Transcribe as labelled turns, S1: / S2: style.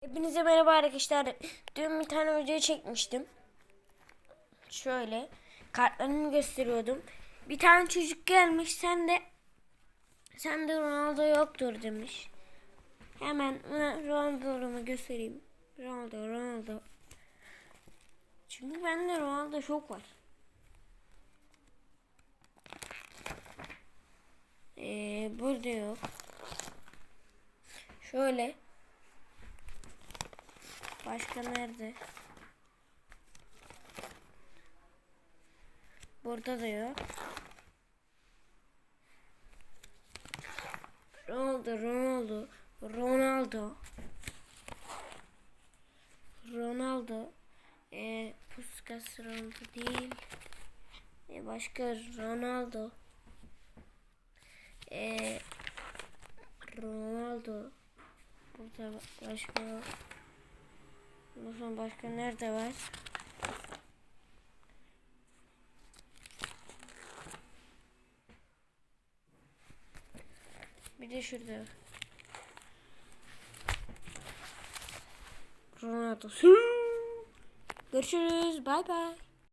S1: Hepinize merhaba arkadaşlar. Dün bir tane video çekmiştim. Şöyle kartlarımı gösteriyordum. Bir tane çocuk gelmiş sen de sen de Ronaldo yoktur demiş. Hemen ona Ronaldo'mu göstereyim. Ronaldo, Ronaldo. Çünkü bende Ronaldo çok var. Ee, burada yok. Şöyle. Başka nerede? Burada da yok. Ronaldo, Ronaldo, Ronaldo. Ronaldo. E, Puskas Ronaldo değil. E, başka Ronaldo. E, Ronaldo. Burada başka yok. Bakın başka nerede var? Bir de şurada. Ronaldo. Görüşürüz. Bay bay.